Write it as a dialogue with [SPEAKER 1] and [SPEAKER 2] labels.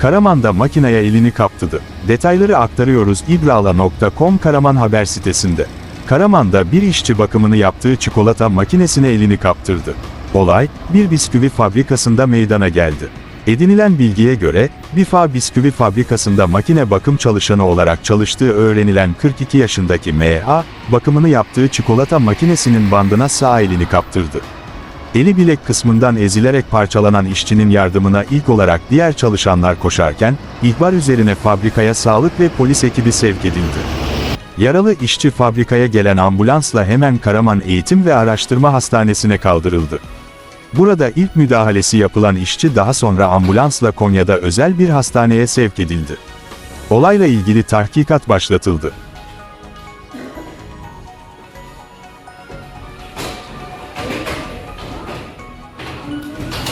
[SPEAKER 1] Karaman da makineye elini kaptırdı. Detayları aktarıyoruz ibrala.com Karaman haber sitesinde. Karaman'da bir işçi bakımını yaptığı çikolata makinesine elini kaptırdı. Olay, bir bisküvi fabrikasında meydana geldi. Edinilen bilgiye göre, Bifa Bisküvi Fabrikası'nda makine bakım çalışanı olarak çalıştığı öğrenilen 42 yaşındaki MH, bakımını yaptığı çikolata makinesinin bandına sağ elini kaptırdı. Eli bilek kısmından ezilerek parçalanan işçinin yardımına ilk olarak diğer çalışanlar koşarken, ihbar üzerine fabrikaya sağlık ve polis ekibi sevk edildi. Yaralı işçi fabrikaya gelen ambulansla hemen Karaman Eğitim ve Araştırma Hastanesi'ne kaldırıldı. Burada ilk müdahalesi yapılan işçi daha sonra ambulansla Konya'da özel bir hastaneye sevk edildi. Olayla ilgili tahkikat başlatıldı. Thank you.